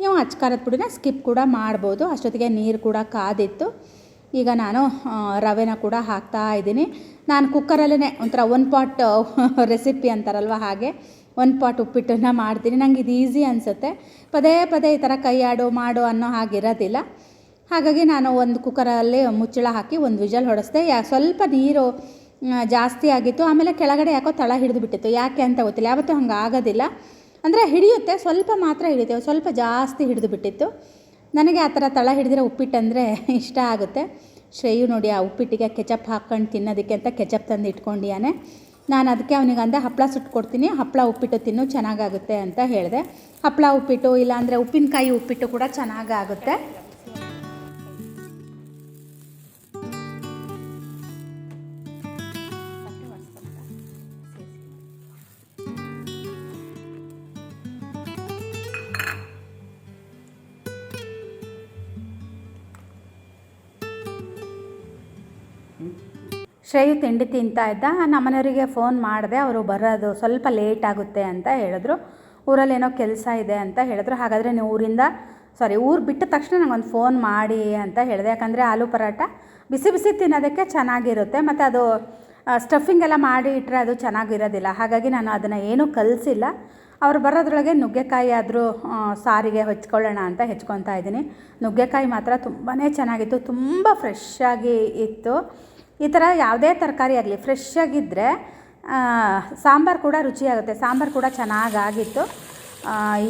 ನೀವು ಅಚ್ಕಾರದ ಪುಡಿನ ಸ್ಕಿಪ್ ಕೂಡ ಮಾಡ್ಬೋದು. ಅಷ್ಟೊತ್ತಿಗೆ ನೀರು ಕೂಡ ಕಾದಿತ್ತು. ಈಗ ನಾನು ರವೆನ ಕೂಡ ಹಾಕ್ತಾ ಇದ್ದೀನಿ. ನಾನು ಕುಕ್ಕರಲ್ಲೇ ಒಂಥರ ಒನ್ ಪಾಟ್ ರೆಸಿಪಿ ಅಂತಾರಲ್ವ ಹಾಗೆ ಒನ್ ಪಾಟ್ ಉಪ್ಪಿಟ್ಟನ್ನು ಮಾಡ್ತೀನಿ. ನಂಗೆ ಇದು ಈಸಿ ಅನಿಸುತ್ತೆ. ಪದೇ ಪದೇ ಈ ಥರ ಕೈಯಾಡು, ಮಾಡು ಅನ್ನೋ ಹಾಗಿರೋದಿಲ್ಲ. ಹಾಗಾಗಿ ನಾನು ಒಂದು ಕುಕ್ಕರಲ್ಲಿ ಮುಚ್ಚಳ ಹಾಕಿ ಒಂದು ವಿಜಲ್ ಹೊಡೆಸ್ದೆ. ಯಾ, ಸ್ವಲ್ಪ ನೀರು ಜಾಸ್ತಿ ಆಗಿತ್ತು. ಆಮೇಲೆ ಕೆಳಗಡೆ ಯಾಕೋ ತಳ ಹಿಡಿದು ಬಿಟ್ಟಿತ್ತು. ಯಾಕೆ ಅಂತ ಗೊತ್ತಿಲ್ಲ. ಯಾವತ್ತೂ ಹಂಗೆ ಆಗೋದಿಲ್ಲ ಅಂದರೆ ಹಿಡಿಯುತ್ತೆ. ಸ್ವಲ್ಪ ಮಾತ್ರ ಹಿಡಿಯುತ್ತೆ ಸ್ವಲ್ಪ ಜಾಸ್ತಿ ಹಿಡಿದು ಬಿಟ್ಟಿತ್ತು. ನನಗೆ ಆ ಥರ ತಳ ಹಿಡಿದಿರೋ ಉಪ್ಪಿಟ್ಟಂದರೆ ಇಷ್ಟ ಆಗುತ್ತೆ. ಶ್ರೇಯು ನೋಡಿ ಆ ಉಪ್ಪಿಟ್ಟಿಗೆ ಕೆಚಪ್ ಹಾಕ್ಕೊಂಡು ತಿನ್ನೋದಕ್ಕೆ ಅಂತ ಕೆಚಪ್ ತಂದು ಇಟ್ಕೊಂಡಿಯಾನೆ. ನಾನು ಅದಕ್ಕೆ ಅವನಿಗೆ ಅಂದೆ ಹಪ್ಪಳ ಸುಟ್ಕೊಡ್ತೀನಿ ಹಪ್ಪಳ ಉಪ್ಪಿಟ್ಟು ತಿನ್ನು, ಚೆನ್ನಾಗಾಗುತ್ತೆ ಅಂತ ಹೇಳಿದೆ. ಹಪ್ಪಳ ಉಪ್ಪಿಟ್ಟು, ಇಲ್ಲಾಂದರೆ ಉಪ್ಪಿನಕಾಯಿ ಉಪ್ಪಿಟ್ಟು ಕೂಡ ಚೆನ್ನಾಗಾಗುತ್ತೆ. ಶ್ರೇಯು ತಿಂಡಿ ತಿಂತಾ ಇದ್ದ, ನಮ್ಮನೆಯವರಿಗೆ ಫೋನ್ ಮಾಡಿದೆ, ಅವರು ಬರೋದು ಸ್ವಲ್ಪ ಲೇಟ್ ಆಗುತ್ತೆ ಅಂತ ಹೇಳಿದ್ರು. ಊರಲ್ಲಿ ಏನೋ ಕೆಲಸ ಇದೆ ಅಂತ ಹೇಳಿದ್ರು. ಹಾಗಾದರೆ ನೀವು ಊರಿಂದ ಸಾರಿ ಊರು ಬಿಟ್ಟ ತಕ್ಷಣ ನಂಗೊಂದು ಫೋನ್ ಮಾಡಿ ಅಂತ ಹೇಳಿದೆ. ಯಾಕಂದರೆ ಆಲೂ ಪರೋಟ ಬಿಸಿ ಬಿಸಿ ತಿನ್ನೋದಕ್ಕೆ ಚೆನ್ನಾಗಿರುತ್ತೆ. ಮತ್ತು ಅದು ಸ್ಟಫಿಂಗ್ ಎಲ್ಲ ಮಾಡಿ ಇಟ್ಟರೆ ಅದು ಚೆನ್ನಾಗಿರೋದಿಲ್ಲ. ಹಾಗಾಗಿ ನಾನು ಅದನ್ನು ಏನೂ ಕಲಿಸಿಲ್ಲ. ಅವ್ರು ಬರೋದ್ರೊಳಗೆ ನುಗ್ಗೆಕಾಯಿ ಆದರೂ ಸಾರಿಗೆ ಹೆಚ್ಕೊಳ್ಳೋಣ ಅಂತ ಹೆಚ್ಕೊತಾ ಇದ್ದೀನಿ. ನುಗ್ಗೆಕಾಯಿ ಮಾತ್ರ ತುಂಬಾ ಚೆನ್ನಾಗಿತ್ತು. ತುಂಬ ಫ್ರೆಶ್ ಆಗಿ ಇತ್ತು. ಈ ಥರ ಯಾವುದೇ ತರಕಾರಿ ಆಗಲಿ ಫ್ರೆಶ್ ಆಗಿದ್ದರೆ ಸಾಂಬಾರು ಕೂಡ ರುಚಿಯಾಗುತ್ತೆ. ಸಾಂಬಾರು ಕೂಡ ಚೆನ್ನಾಗಾಗಿತ್ತು.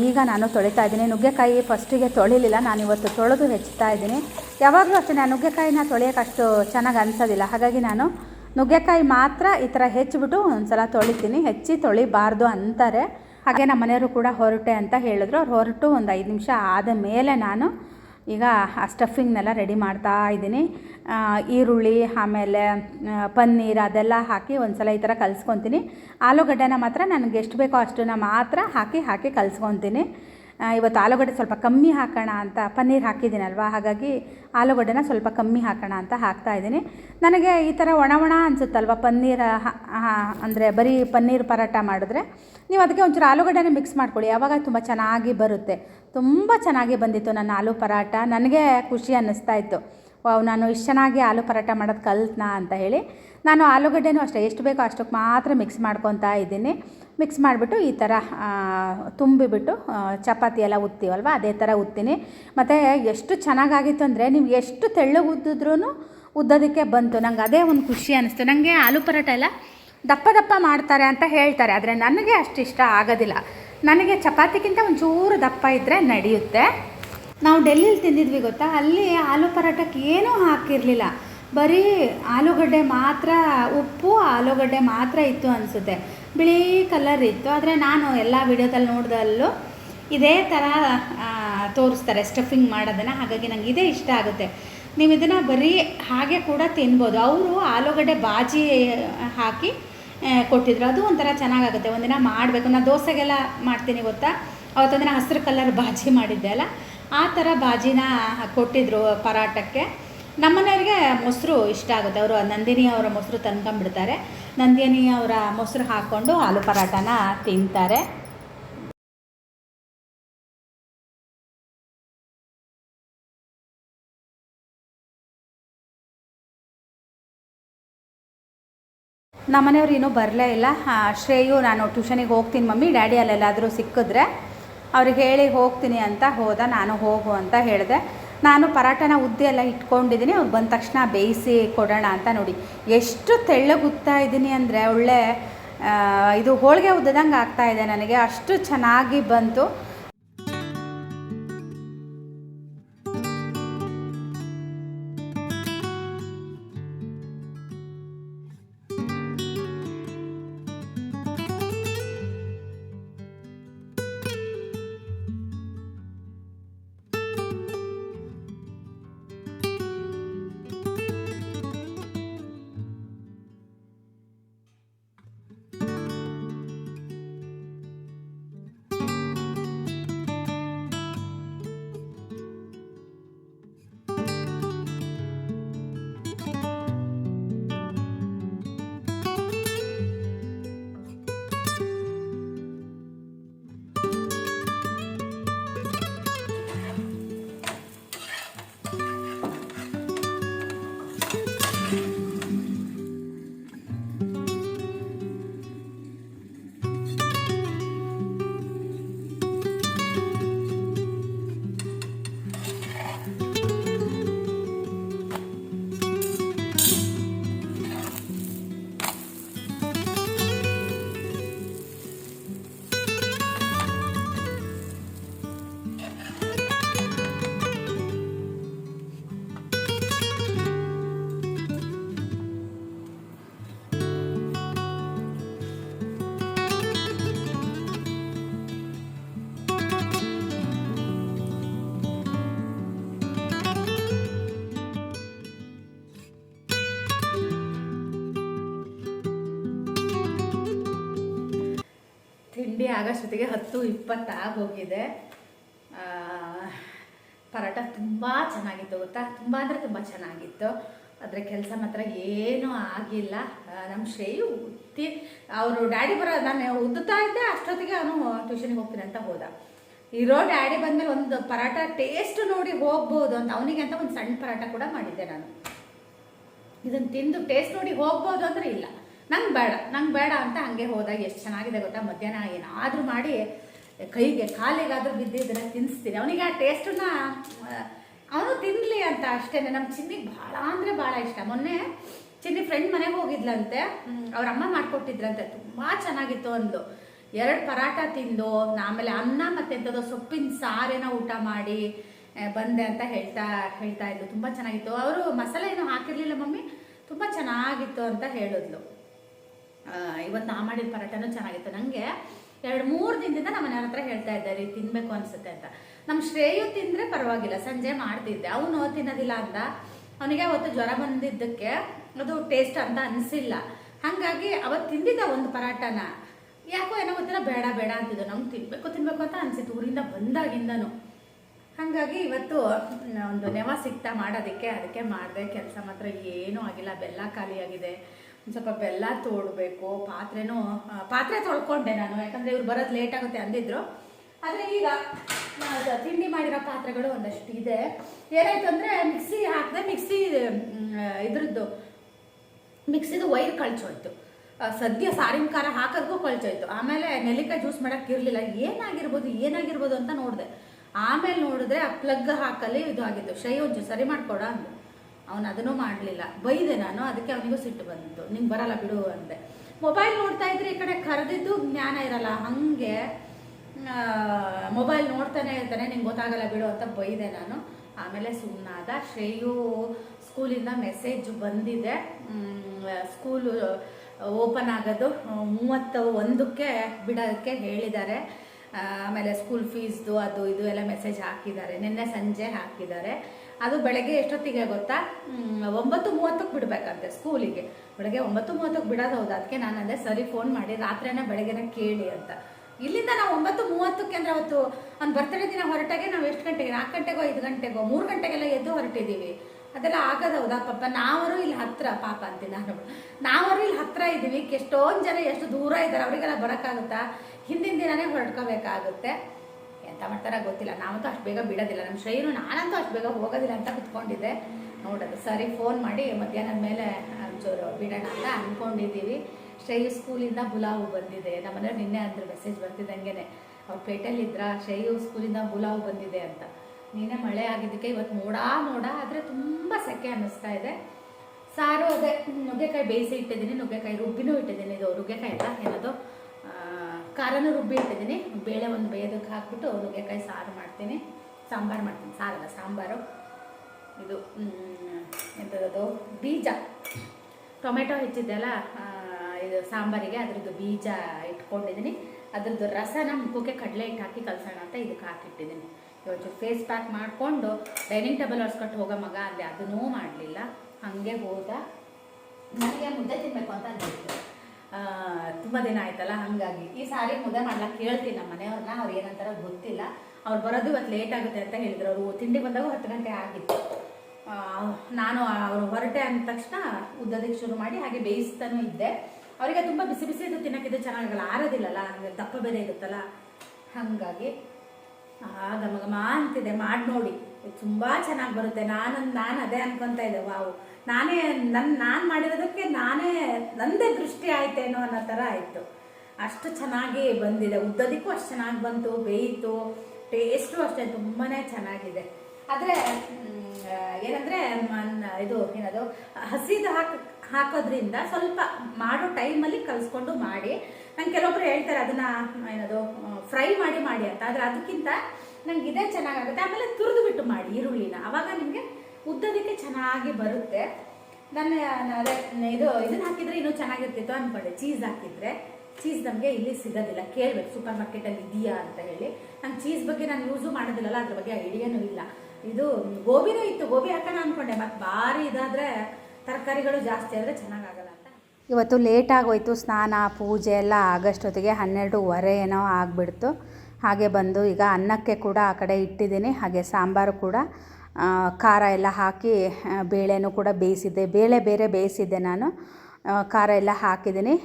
ಈಗ ನಾನು ತೊಳಿತಾ ಇದ್ದೀನಿ. ನುಗ್ಗೆಕಾಯಿ ಫಸ್ಟಿಗೆ ತೊಳಿಲಿಲ್ಲ. ನಾನು ಇವತ್ತು ತೊಳೆದು ಹೆಚ್ಚುತ್ತಾ ಇದ್ದೀನಿ. ಯಾವಾಗಲೂ ಅಷ್ಟೇ, ನಾನು ನುಗ್ಗೆಕಾಯಿನ ತೊಳೆಯೋಕ್ಕಷ್ಟು ಚೆನ್ನಾಗಿ ಅನಿಸೋದಿಲ್ಲ. ಹಾಗಾಗಿ ನಾನು ನುಗ್ಗೆಕಾಯಿ ಮಾತ್ರ ಈ ಥರ ಹೆಚ್ಚಿಬಿಟ್ಟು ಒಂದು ಸಲ ತೊಳಿತೀನಿ. ಹೆಚ್ಚಿ ತೊಳಿಬಾರ್ದು ಅಂತಾರೆ. ಹಾಗೆ ನಮ್ಮ ಮನೆಯವರು ಕೂಡ ಹೊರಟೆ ಅಂತ ಹೇಳಿದ್ರು. ಅವ್ರು ಹೊರಟು ಒಂದು ಐದು ನಿಮಿಷ ಆದ ಮೇಲೆ ನಾನು ಈಗ ಆ ಸ್ಟಫಿಂಗ್ನೆಲ್ಲ ರೆಡಿ ಮಾಡ್ತಾ ಇದ್ದೀನಿ. ಈರುಳ್ಳಿ, ಆಮೇಲೆ ಪನ್ನೀರ್ ಅದೆಲ್ಲ ಹಾಕಿ ಒಂದು ಸಲ ಈ ಥರ ಕಲಿಸ್ಕೊತೀನಿ. ಆಲೂಗಡ್ಡೆನ ಮಾತ್ರ ನನಗೆ ಎಷ್ಟು ಬೇಕೋ ಅಷ್ಟನ್ನು ಮಾತ್ರ ಹಾಕಿ ಹಾಕಿ ಕಲಿಸ್ಕೊತೀನಿ. ಇವತ್ತು ಆಲೂಗಡ್ಡೆ ಸ್ವಲ್ಪ ಕಮ್ಮಿ ಹಾಕೋಣ ಅಂತ ಪನ್ನೀರ್ ಹಾಕಿದ್ದೀನಲ್ವ? ಹಾಗಾಗಿ ಆಲೂಗಡ್ಡೆನ ಸ್ವಲ್ಪ ಕಮ್ಮಿ ಹಾಕೋಣ ಅಂತ ಹಾಕ್ತಾ ಇದ್ದೀನಿ. ನನಗೆ ಈ ಥರ ಒಣ ಒಣ ಅನಿಸುತ್ತಲ್ವ? ಪನ್ನೀರ್ ಅಂದರೆ ಬರೀ ಪನ್ನೀರ್ ಪರಾಟ ಮಾಡಿದ್ರೆ ನೀವು ಅದಕ್ಕೆ ಒಂಚೂರು ಆಲೂಗಡ್ಡೆನ ಮಿಕ್ಸ್ ಮಾಡ್ಕೊಳ್ಳಿ. ಯಾವಾಗ ತುಂಬ ಚೆನ್ನಾಗಿ ಬರುತ್ತೆ. ತುಂಬ ಚೆನ್ನಾಗಿ ಬಂದಿತ್ತು ನನ್ನ ಆಲೂ ಪರಾಟ ನನಗೆ ಖುಷಿ ಅನ್ನಿಸ್ತಾ ಇತ್ತು. ವಾವ್, ನಾನು ಇಷ್ಟು ಚೆನ್ನಾಗಿ ಆಲೂ ಪರಾಟ ಮಾಡೋದು ಕಲ್ತ್ನಾ ಅಂತ ಹೇಳಿ. ನಾನು ಆಲೂಗಡ್ಡೆನೂ ಅಷ್ಟೇ, ಎಷ್ಟು ಬೇಕೋ ಅಷ್ಟಕ್ಕೆ ಮಾತ್ರ ಮಿಕ್ಸ್ ಮಾಡ್ಕೊತಾ ಇದ್ದೀನಿ. ಮಿಕ್ಸ್ ಮಾಡಿಬಿಟ್ಟು ಈ ಥರ ತುಂಬಿಬಿಟ್ಟು ಚಪಾತಿ ಎಲ್ಲ ಉತ್ತೀವಲ್ವ, ಅದೇ ಥರ ಉತ್ತೀನಿ. ಮತ್ತು ಎಷ್ಟು ಚೆನ್ನಾಗಾಗಿತ್ತು ಅಂದರೆ ನೀವು ಎಷ್ಟು ತೆಳ್ಳಗೆ ಉದ್ದಿದ್ರೂ ಉದ್ದೋದಕ್ಕೆ ಬಂತು. ನಂಗೆ ಅದೇ ಒಂದು ಖುಷಿ ಅನ್ನಿಸ್ತು ನನಗೆ ಆಲೂ ಪರೋಟ ಎಲ್ಲ ದಪ್ಪ ದಪ್ಪ ಮಾಡ್ತಾರೆ ಅಂತ ಹೇಳ್ತಾರೆ, ಆದರೆ ನನಗೆ ಅಷ್ಟು ಇಷ್ಟ ಆಗೋದಿಲ್ಲ. ನನಗೆ ಚಪಾತಿಗಿಂತ ಒಂಚೂರು ದಪ್ಪ ಇದ್ದರೆ ನಡೆಯುತ್ತೆ. ನಾವು ಡೆಲ್ಲಿಲಿ ತಿಂದಿದ್ವಿ ಗೊತ್ತಾ? ಅಲ್ಲಿ ಆಲೂ ಪರೋಟಕ್ಕೆ ಏನೂ ಹಾಕಿರಲಿಲ್ಲ. ಬರೀ ಆಲೂಗಡ್ಡೆ ಮಾತ್ರ, ಉಪ್ಪು, ಆಲೂಗಡ್ಡೆ ಮಾತ್ರ ಇತ್ತು ಅನಿಸುತ್ತೆ. ಬಿಳಿ ಕಲರ್ ಇತ್ತು, ಆದರೆ ನಾನು ಎಲ್ಲ ವಿಡಿಯೋದಲ್ಲಿ ನೋಡಿದಲ್ಲೂ ಇದೇ ಥರ ತೋರಿಸ್ತಾರೆ ಸ್ಟಫಿಂಗ್ ಮಾಡೋದನ್ನು, ಹಾಗಾಗಿ ನಂಗೆ ಇದೇ ಇಷ್ಟ ಆಗುತ್ತೆ. ನೀವು ಇದನ್ನು ಬರೀ ಹಾಗೆ ಕೂಡ ತಿನ್ಬೋದು. ಅವರು ಆಲೂಗಡ್ಡೆ ಬಾಜಿ ಹಾಕಿ ಕೊಟ್ಟಿದ್ರು. ಅದು ಒಂಥರ ಚೆನ್ನಾಗಾಗುತ್ತೆ. ಒಂದಿನ ಮಾಡಬೇಕು. ನಾನು ದೋಸೆಗೆಲ್ಲ ಮಾಡ್ತೀನಿ ಗೊತ್ತಾ? ಅವತ್ತಂದ್ರೆ ಹಸಿರು ಕಲರ್ ಬಾಜಿ ಮಾಡಿದ್ದೆ ಅಲ್ಲ? ಆ ಥರ ಬಾಜಿನ ಕೊಟ್ಟಿದ್ರು ಪರಾಟಕ್ಕೆ ನಮ್ಮನೆಯವ್ರಿಗೆ ಮೊಸರು ಇಷ್ಟ ಆಗುತ್ತೆ. ಅವರು ನಂದಿನಿ ಅವರ ಮೊಸರು ತಂದ್ಕೊಂಡ್ಬಿಡ್ತಾರೆ. ನಂದಿನಿ ಅವರ ಮೊಸರು ಹಾಕ್ಕೊಂಡು ಆಲೂ ಪರಾಟನ ತಿಂತಾರೆ. ನಮ್ಮನೆಯವ್ರು ಇನ್ನೂ ಬರಲೇ ಇಲ್ಲ. ಶ್ರೇಯು, ನಾನು ಟ್ಯೂಷನಿಗೆ ಹೋಗ್ತೀನಿ ಮಮ್ಮಿ. ಡ್ಯಾಡಿ ಅಲ್ಲೆಲ್ಲಾದರೂ ಸಿಕ್ಕಿದ್ರೆ ಅವ್ರಿಗೆ ಹೇಳಿ ಹೋಗ್ತೀನಿ ಅಂತ ಹೋದ. ನಾನು ಹೋಗು ಅಂತ ಹೇಳಿದೆ. ನಾನು ಪರಾಟನ ಉದ್ದಿ ಎಲ್ಲ ಇಟ್ಕೊಂಡಿದ್ದೀನಿ, ಅವ್ರು ಬಂದ ತಕ್ಷಣ ಬೇಯಿಸಿ ಕೊಡೋಣ ಅಂತ ನೋಡಿ. ಎಷ್ಟು ತೆಳ್ಳಗೆ ಉತ್ತಾ ಇದ್ದೀನಿ ಅಂದರೆ ಒಳ್ಳೆ ಇದು ಹೋಳಿಗೆ ಉದ್ದದಂಗೆ ಆಗ್ತಾ ಇದೆ ನನಗೆ. ಅಷ್ಟು ಚೆನ್ನಾಗಿ ಬಂತು. ತಿಂಡಿ ಆಗೋಷ್ಟೊತ್ತಿಗೆ ಹತ್ತು ಇಪ್ಪತ್ತು ಆಗೋಗಿದೆ ಆ, ಪರೋಟ ತುಂಬ ಚೆನ್ನಾಗಿತ್ತು ಗೊತ್ತಾ? ತುಂಬ ಅಂದರೆ ತುಂಬ ಚೆನ್ನಾಗಿತ್ತು. ಆದರೆ ಕೆಲಸ ಮಾತ್ರ ಏನೂ ಆಗಿಲ್ಲ. ನಮ್ಮ ಶ್ರೇಯು ಉತ್ತಿ ಅವರು ಡ್ಯಾಡಿ ಬರೋ ನಾನು ಉದ್ದುತ್ತಾ ಇದ್ದೆ ಅಷ್ಟೊತ್ತಿಗೆ ಅವನು ಟ್ಯೂಷನಿಗೆ ಹೋಗ್ತೀನಿ ಅಂತ ಹೋದ. ಇರೋ ಡ್ಯಾಡಿ ಬಂದಮೇಲೆ ಒಂದು ಪರಾಟ ಟೇಸ್ಟ್ ನೋಡಿ ಹೋಗ್ಬೋದು ಅಂತ ಅವನಿಗೆ ಅಂತ ಒಂದು ಸಣ್ಣ ಪರಾಟ ಕೂಡ ಮಾಡಿದ್ದೆ ನಾನು. ಇದನ್ನು ತಿಂದು ಟೇಸ್ಟ್ ನೋಡಿ ಹೋಗ್ಬೋದು ಅಂದರೆ ಇಲ್ಲ. ನಂಗೆ ಬೇಡ ನಂಗೆ ಬೇಡ ಅಂತ ಹಂಗೆ ಹೋದಾಗ ಎಷ್ಟು ಚೆನ್ನಾಗಿದೆ ಗೊತ್ತಾ? ಮಧ್ಯಾಹ್ನ ಏನಾದರೂ ಮಾಡಿ, ಕೈಗೆ, ಕಾಲಿಗಾದರೂ ಬಿದ್ದಿದ್ರೆ ತಿನ್ನಿಸ್ತೀನಿ ಅವನಿಗೆ ಆ ಟೇಸ್ಟನ್ನ ಅವನು ತಿನ್ನಲಿ ಅಂತ ಅಷ್ಟೇ ನಮ್ಮ ಚಿನ್ನಿಗೆ ಭಾಳ ಅಂದರೆ ಭಾಳ ಇಷ್ಟ. ಮೊನ್ನೆ ಚಿನ್ನಿ ಫ್ರೆಂಡ್ ಮನೆಗೆ ಹೋಗಿದ್ಲಂತೆ. ಅವ್ರ ಅಮ್ಮ ಮಾಡಿಕೊಟ್ಟಿದ್ರಂತೆ ತುಂಬ ಚೆನ್ನಾಗಿತ್ತು ಒಂದು ಎರಡು ಪರಾಟ ತಿಂದು, ಆಮೇಲೆ ಅನ್ನ ಮತ್ತೆ ಎಂಥದೋ ಸೊಪ್ಪಿನ ಸಾರೇನ ಊಟ ಮಾಡಿ ಬಂದೆ ಅಂತ ಹೇಳ್ತಾ ಹೇಳ್ತಾ ಇದ್ಲು. ತುಂಬ ಚೆನ್ನಾಗಿತ್ತು. ಅವರು ಮಸಾಲೆ ಏನು ಹಾಕಿರಲಿಲ್ಲ ಮಮ್ಮಿ. ತುಂಬ ಚೆನ್ನಾಗಿತ್ತು ಅಂತ ಹೇಳಿದ್ಲು. ಇವತ್ತು ನಾ ಮಾಡಿದ ಪರಾಟನೂ ಚೆನ್ನಾಗಿತ್ತು. ನನಗೆ ಎರಡು ಮೂರು ದಿನದಿಂದ ನಮ್ಮ ಮನೆಯವ್ರ ಹತ್ರ ಹೇಳ್ತಾ ಇದ್ದಾರೆ ತಿನ್ನಬೇಕು ಅನಿಸುತ್ತೆ ಅಂತ. ನಮ್ಮ ಶ್ರೇಯು ತಿಂದರೆ ಪರವಾಗಿಲ್ಲ, ಸಂಜೆ ಮಾಡ್ತಿದ್ದೆ. ಅವನು ತಿನ್ನೋದಿಲ್ಲ ಅಂತ ಅವನಿಗೆ ಅವತ್ತು ಜ್ವರ ಬಂದಿದ್ದಕ್ಕೆ ಅದು ಟೇಸ್ಟ್ ಅಂತ ಅನಿಸಿಲ್ಲ. ಹಾಗಾಗಿ ಅವತ್ತು ತಿಂದಿದ್ದ ಒಂದು ಪರಾಟನ. ಯಾಕೋ ಏನೋ ಗೊತ್ತಿಲ್ಲ ಬೇಡ ಬೇಡ ಅಂತಿದ್ದು. ನಮ್ಗೆ ತಿನ್ಬೇಕು ತಿನ್ಬೇಕು ಅಂತ ಅನಿಸಿತ್ತು. ಊರಿಂದ ಬಂದಾಗಿಂದನು. ಹಾಗಾಗಿ ಇವತ್ತು ಒಂದು ನೆವ ಸಿಗ್ತಾ ಮಾಡೋದಕ್ಕೆ, ಅದಕ್ಕೆ ಮಾಡಿದೆ. ಕೆಲಸ ಮಾತ್ರ ಏನೂ ಆಗಿಲ್ಲ. ಬೆಲ್ಲ ಖಾಲಿಯಾಗಿದೆ. ಸ್ವಲ್ಪ ಬೆಲ್ಲ ತೋಡಬೇಕು, ಪಾತ್ರೆನೂ ಪಾತ್ರೆ ತೊಳ್ಕೊಂಡೆ ನಾನು, ಯಾಕಂದರೆ ಇವ್ರು ಬರೋದು ಲೇಟ್ ಆಗುತ್ತೆ ಅಂದಿದ್ರು. ಆದರೆ ಈಗ ತಿಂಡಿ ಮಾಡಿರೋ ಪಾತ್ರೆಗಳು ಒಂದಷ್ಟು ಇದೆ. ಏನಾಯ್ತು ಅಂದರೆ ಮಿಕ್ಸಿ ಹಾಕಿದೆ ಮಿಕ್ಸಿ ಇದ್ರದ್ದು, ಮಿಕ್ಸಿದು ವೈರ್ ಕಳ್ಚೋಯ್ತು. ಸದ್ಯ ಸಾರಿನ ಖಾರ ಹಾಕೋದಕ್ಕೂ ಕಳ್ಚೋಯ್ತು. ಆಮೇಲೆ ನೆಲ್ಲಿಕಾಯಿ ಜ್ಯೂಸ್ ಮಾಡೋಕ್ಕೆ ಇರಲಿಲ್ಲ. ಏನಾಗಿರ್ಬೋದು ಏನಾಗಿರ್ಬೋದು ಅಂತ ನೋಡಿದೆ. ಆಮೇಲೆ ನೋಡಿದ್ರೆ ಆ ಪ್ಲಗ್ ಹಾಕಲ್ಲಿ ಇದು ಆಗಿತ್ತು ಶೈ ಒಂಚೂರು ಸರಿ ಮಾಡ್ಕೊಡ ಅಂದು ಅವನು ಅದನ್ನು ಮಾಡಲಿಲ್ಲ. ಬೈದೆ ನಾನು, ಅದಕ್ಕೆ ಅವನಿಗೂ ಸಿಟ್ಟು ಬಂತು. ನಿಂಗೆ ಬರಲ್ಲ ಬಿಡು ಅಂದೆ. ಮೊಬೈಲ್ ನೋಡ್ತಾ ಇದ್ರೆ ಈ ಕಡೆ ಕರೆದಿದ್ದು ಜ್ಞಾನ ಇರಲ್ಲ. ಹಾಗೆ ಮೊಬೈಲ್ ನೋಡ್ತಾನೆ ಇರ್ತಾನೆ, ನಿಂಗೆ ಗೊತ್ತಾಗಲ್ಲ ಬಿಡು ಅಂತ ಬೈದೆ ನಾನು. ಆಮೇಲೆ ಸುಮ್ಮನಾದ ಶ್ರೇಯು ಸ್ಕೂಲಿಂದ ಮೆಸೇಜ್ ಬಂದಿದೆ. ಸ್ಕೂಲು ಓಪನ್ ಆಗೋದು. ಮೂವತ್ತ ಒಂದಕ್ಕೆ ಬಿಡೋದಕ್ಕೆ ಹೇಳಿದ್ದಾರೆ. ಆಮೇಲೆ ಸ್ಕೂಲ್ ಫೀಸ್ದು ಅದು, ಇದು ಎಲ್ಲ ಮೆಸೇಜ್ ಹಾಕಿದ್ದಾರೆ. ನಿನ್ನೆ ಸಂಜೆ ಹಾಕಿದ್ದಾರೆ. ಅದು ಬೆಳಗ್ಗೆ ಎಷ್ಟೊತ್ತಿಗೆ ಗೊತ್ತಾ? ಒಂಬತ್ತು ಮೂವತ್ತಕ್ಕೆ ಬಿಡಬೇಕಂತೆ ಸ್ಕೂಲಿಗೆ. ಬೆಳಗ್ಗೆ ಒಂಬತ್ತು ಮೂವತ್ತಕ್ಕೆ ಬಿಡೋದು ಹೌದು. ಅದಕ್ಕೆ ನಾನು ಅದೇ, ಸರಿ ಫೋನ್ ಮಾಡಿ ರಾತ್ರಿನ ಬೆಳಗ್ಗೆನ ಕೇಳಿ ಅಂತ. ಇಲ್ಲಿಂದ ನಾವು ಒಂಬತ್ತು ಮೂವತ್ತಕ್ಕೆ ಅಂದ್ರೆ ಅವತ್ತು ಒಂದು ಬರ್ತಡೇ ದಿನ ಹೊರಟಾಗೆ ನಾವು ಎಷ್ಟು ಗಂಟೆಗೆ? ನಾಲ್ಕು ಗಂಟೆಗೋ, ಐದು ಗಂಟೆಗೋ? ಮೂರು ಗಂಟೆಗೆಲ್ಲ ಎದ್ದು ಹೊರಟಿದ್ದೀವಿ ಅದೆಲ್ಲ ಆಗೋದು ಹೌದಾ ಪಾಪ? ನಾವರು ಇಲ್ಲಿ ಹತ್ರ, ಪಾಪ ಅಂತೀನಿ ನಾನು. ನಾವರು ಇಲ್ಲಿ ಹತ್ರ ಇದ್ದೀವಿ ಎಷ್ಟೊಂದು ಜನ, ಎಷ್ಟು ದೂರ ಇದ್ದಾರೆ ಅವರಿಗೆಲ್ಲ ಬರೋಕ್ಕಾಗುತ್ತಾ? ಹಿಂದಿನ ದಿನನೇ ಹೊರಡ್ಕೋಬೇಕಾಗುತ್ತೆ. ಮಾಡ್ತಾರ ಗೊತ್ತಿಲ್ಲ. ನಾವಂತೂ ಅಷ್ಟು ಬೇಗ ಬಿಡೋದಿಲ್ಲ. ನಮ್ಮ ಶ್ರೇಯರು ನಾನಂತೂ ಅಷ್ಟು ಬೇಗ ಹೋಗೋದಿಲ್ಲ ಅಂತ ಕುತ್ಕೊಂಡಿದ್ದೆ. ನೋಡೋದು. ಸರಿ ಫೋನ್ ಮಾಡಿ ಮಧ್ಯಾಹ್ನದ ಮೇಲೆ ಒಂಚೂರು ಬಿಡೋಣ ಅಂತ ಅಂದ್ಕೊಂಡಿದ್ದೀವಿ. ಶ್ರೇಯು ಸ್ಕೂಲಿಂದ ಬುಲಾವು ಬಂದಿದೆ. ನಮ್ಮನೆ ನಿನ್ನೆ ಅಂದ್ರೆ ಮೆಸೇಜ್ ಬರ್ತಿದ್ದಂಗೆನೆ. ಅವ್ರು ಪೇಟೆಯಲ್ಲಿದ್ರ ಶ್ರೇಯು ಸ್ಕೂಲಿಂದ ಬುಲಾವು ಬಂದಿದೆ ಅಂತ. ನಿನ್ನೆ ಮಳೆ ಆಗಿದ್ದಕ್ಕೆ ಇವತ್ತು ಮೋಡ ಮೋಡ ಆದರೆ ತುಂಬ ಸೆಕೆ ಅನ್ನಿಸ್ತಾ ಇದೆ. ಸಾರು ಅದೇ ನುಗ್ಗೆಕಾಯಿ ಬೇಯಿಸಿ ಇಟ್ಟಿದ್ದೀನಿ, ನುಗ್ಗೆಕಾಯಿ ರುಬ್ಬಿನೂ ಇಟ್ಟಿದ್ದೀನಿ. ಇದು ನುಗ್ಗೆಕಾಯಿ ಅಲ್ಲ, ಏನದು? ಖಾರನೂ ರುಬ್ಬಿ ಇಟ್ಟಿದ್ದೀನಿ. ಬೇಳೆ ಒಂದು ಬೇಯೋದಕ್ಕೆ ಹಾಕ್ಬಿಟ್ಟು ನುಗ್ಗೆಕಾಯಿ ಸಾರು ಮಾಡ್ತೀನಿ. ಸಾಂಬಾರು ಮಾಡ್ತೀನಿ. ಸಾರಲ್ಲ, ಸಾಂಬಾರು. ಇದು ಎಂಥದ್ದು ಬೀಜ. ಟೊಮೆಟೊ ಹೆಚ್ಚಿದ್ದೆಲ್ಲ ಇದು ಸಾಂಬಾರಿಗೆ ಅದ್ರದ್ದು ಬೀಜ ಇಟ್ಕೊಂಡಿದ್ದೀನಿ. ಅದ್ರದ್ದು ರಸನ ಮುಖಕ್ಕೆ ಕಡಲೆ ಹಿಟ್ಟು ಹಾಕಿ ಕಲಸೋಣ ಅಂತ ಇದಕ್ಕೆ ಹಾಕಿಟ್ಟಿದ್ದೀನಿ. ಇವತ್ತು ಫೇಸ್ ಪ್ಯಾಕ್ ಮಾಡಿಕೊಂಡು ಡೈನಿಂಗ್ ಟೇಬಲ್ ಒರೆಸ್ಕೊಟ್ಟು ಹೋಗೋ ಮಗ ಅಲ್ಲಿ ಅದನ್ನೂ ಮಾಡಲಿಲ್ಲ. ಹಾಗೆ ಹೋದ. ನನಗೆ ಮುದ್ದೆ ತಿನ್ನಬೇಕು ಅಂತ ಅನ್ಸಿತ್ತು. ತುಂಬ ದಿನ ಆಯ್ತಲ್ಲ, ಹಾಗಾಗಿ. ಈ ಸಾರಿ ಮುದ್ದೆ ಮಾಡ್ಲಕ್ಕೆ ಹೇಳ್ತೀನಿ ನಮ್ಮ ಮನೆಯವ್ರನ್ನ, ಅವ್ರು ಏನಂತಾರ ಗೊತ್ತಿಲ್ಲ. ಅವ್ರು ಬರೋದು ಇವತ್ತು ಲೇಟ್ ಆಗುತ್ತೆ ಅಂತ ಹೇಳಿದ್ರು. ಅವರು ತಿಂಡಿ ಬಂದಾಗ ಹತ್ತು ಗಂಟೆ ಆಗಿತ್ತು. ನಾನು ಅವರು ಹೊರಟೆ ಅಂದ ತಕ್ಷಣ ಉದ್ದೋದಕ್ಕೆ ಶುರು ಮಾಡಿ ಹಾಗೆ ಬೇಯಿಸ್ತಾನೂ ಇದ್ದೆ. ಅವರಿಗೆ ತುಂಬ ಬಿಸಿ ಬಿಸಿ ಇದು ತಿನ್ನೋಕ್ಕಿದ್ದು ಚೆನ್ನಾಗಿಲ್ಲ. ಆರೋದಿಲ್ಲಲ್ಲ, ಹಂಗೆ ದಪ್ಪ ಬೇರೆ ಇರುತ್ತಲ್ಲ. ಹಾಗಾಗಿ, ಆ, ಘಮ ಘಮ ಅಂತಿದೆ. ಮಾಡಿ ನೋಡಿ. ತುಂಬಾ ಚೆನ್ನಾಗಿ ಬರುತ್ತೆ. ನಾನು ನಾನು ಅದೇ ಅನ್ಕೊಂತ ಇದ್ದೆ. ವಾವು. ನಾನೇ ನನ್ನ ನಾನು ಮಾಡಿರೋದಕ್ಕೆ ನಾನೇ ನಂದೇ ದೃಷ್ಟಿ ಆಯ್ತೇನೋ ಅನ್ನೋ ಥರ ಆಯಿತು. ಅಷ್ಟು ಚೆನ್ನಾಗಿ ಬಂದಿದೆ. ಉದ್ದದಕ್ಕೂ ಅಷ್ಟು ಚೆನ್ನಾಗಿ ಬಂತು. ಬೇಯಿತು. ಟೇಸ್ಟು ಅಷ್ಟೇ. ತುಂಬಾ ಚೆನ್ನಾಗಿದೆ. ಆದರೆ ಏನಂದರೆ ಇದು ಏನದು, ಹಸಿದು ಹಾಕ ಹಾಕೋದ್ರಿಂದ ಸ್ವಲ್ಪ ಮಾಡೋ ಟೈಮಲ್ಲಿ ಕಲಿಸ್ಕೊಂಡು ಮಾಡಿ. ನಂಗೆ ಕೆಲವೊಬ್ರು ಹೇಳ್ತಾರೆ, ಅದನ್ನ ಏನದು ಫ್ರೈ ಮಾಡಿ ಮಾಡಿ ಅಂತ. ಆದರೆ ಅದಕ್ಕಿಂತ ನಂಗೆ ಇದೇ ಚೆನ್ನಾಗಾಗುತ್ತೆ. ಆಮೇಲೆ ತುರಿದು ಬಿಟ್ಟು ಮಾಡಿ ಈರುಳ್ಳಿನ. ಅವಾಗ ನಿಮಗೆ ಉದ್ದೋದಕ್ಕೆ ಚೆನ್ನಾಗಿ ಬರುತ್ತೆ. ನನ್ನ ಇದು, ಇದನ್ನ ಹಾಕಿದ್ರೆ ಇನ್ನೂ ಚೆನ್ನಾಗಿರ್ತಿತ್ತು ಅನ್ಕೊಂಡೆ. ಚೀಸ್ ಹಾಕಿದ್ರೆ ಚೀಸ್ ನಮಗೆ ಇಲ್ಲಿ ಸಿಗೋದಿಲ್ಲ. ಕೇಳ್ಬೇಕು ಸೂಪರ್ ಮಾರ್ಕೆಟಲ್ಲಿ ಇದೆಯಾ ಅಂತ ಹೇಳಿ. ನಂಗೆ ಚೀಸ್ ಬಗ್ಗೆ ನಾನು ಯೂಸು ಮಾಡೋದಿಲ್ಲಲ್ಲ, ಅದ್ರ ಬಗ್ಗೆ ಐಡಿಯಾನೂ ಇಲ್ಲ. ಇದು ಗೋಬಿನೂ ಇತ್ತು. ಗೋಬಿ ಹಾಕೋಣ ಅನ್ಕೊಂಡೆ. ಮತ್ತು ಭಾರಿ ಇದಾದರೆ ತರಕಾರಿಗಳು ಜಾಸ್ತಿ ಆದರೆ ಚೆನ್ನಾಗಾಗಲ್ಲ ಅಂತ. ಇವತ್ತು ಲೇಟ್ ಆಗೋಯ್ತು. ಸ್ನಾನ, ಪೂಜೆ ಎಲ್ಲ ಆಗಷ್ಟೊತ್ತಿಗೆ ಹನ್ನೆರಡೂವರೆ ಏನೋ ಆಗಿಬಿಡ್ತು. ಹಾಗೆ ಬಂದು ಈಗ ಅನ್ನಕ್ಕೆ ಕೂಡ ಆ ಕಡೆ ಇಟ್ಟಿದ್ದೀನಿ. ಹಾಗೆ ಸಾಂಬಾರು ಕೂಡ ಖಾರ ಎಲ್ಲ ಹಾಕಿ ಬೇಳೆನೂ ಕೂಡ ಬೇಯಿಸಿದ್ದೆ. ಬೇಳೆ ಬೇರೆ ಬೇಯಿಸಿದ್ದೆ ನಾನು. ಖಾರ ಎಲ್ಲ ಹಾಕಿದ್ದೀನಿ.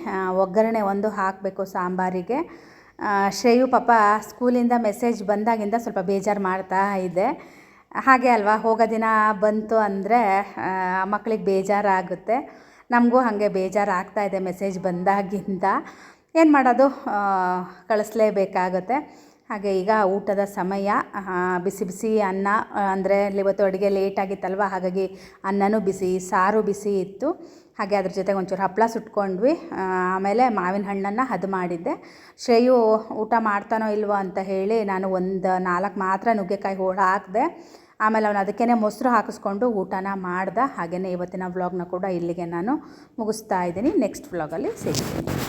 ಒಗ್ಗರಣೆ ಒಂದು ಹಾಕಬೇಕು ಸಾಂಬಾರಿಗೆ. ಶ್ರೇಯು ಪಾಪ ಸ್ಕೂಲಿಂದ ಮೆಸೇಜ್ ಬಂದಾಗಿಂದ ಸ್ವಲ್ಪ ಬೇಜಾರು ಮಾಡ್ತಾ ಇದೆ. ಹಾಗೆ ಅಲ್ವಾ, ಹೋಗೋ ದಿನ ಬಂತು ಅಂದರೆ ಮಕ್ಕಳಿಗೆ ಬೇಜಾರಾಗುತ್ತೆ. ನಮಗೂ ಹಾಗೆ ಬೇಜಾರು ಇದೆ ಮೆಸೇಜ್ ಬಂದಾಗಿಂದ. ಏನು ಮಾಡೋದು? ಕಳಿಸ್ಲೇಬೇಕಾಗುತ್ತೆ. ಹಾಗೆ ಈಗ ಊಟದ ಸಮಯ. ಬಿಸಿ ಬಿಸಿ ಅನ್ನ, ಅಂದರೆ ಇವತ್ತು ಅಡುಗೆ ಲೇಟ್ ಆಗಿತ್ತಲ್ವ? ಹಾಗಾಗಿ ಅನ್ನನೂ ಬಿಸಿ, ಸಾರು ಬಿಸಿ ಇತ್ತು. ಹಾಗೆ ಅದ್ರ ಜೊತೆಗೆ ಒಂಚೂರು ಹಪ್ಪಳ ಸುಟ್ಕೊಂಡ್ವಿ. ಆಮೇಲೆ ಮಾವಿನ ಹಣ್ಣನ್ನು ಅದು ಮಾಡಿದ್ದೆ. ಶ್ರೇಯು ಊಟ ಮಾಡ್ತಾನೋ ಇಲ್ವೋ ಅಂತ ಹೇಳಿ ನಾನು ಒಂದು ನಾಲ್ಕು ಮಾತ್ರ ನುಗ್ಗೆಕಾಯಿ ಹೋಳ ಹಾಕಿದೆ. ಆಮೇಲೆ ಅವನು ಅದಕ್ಕೇ ಮೊಸರು ಹಾಕಿಸ್ಕೊಂಡು ಊಟನ ಮಾಡ್ದ. ಹಾಗೆಯೇ ಇವತ್ತಿನ ವ್ಲಾಗ್ನ ಕೂಡ ಇಲ್ಲಿಗೆ ನಾನು ಮುಗಿಸ್ತಾ ಇದ್ದೀನಿ. ನೆಕ್ಸ್ಟ್ ವ್ಲಾಗಲ್ಲಿ ಸಿಗ್ತೀನಿ.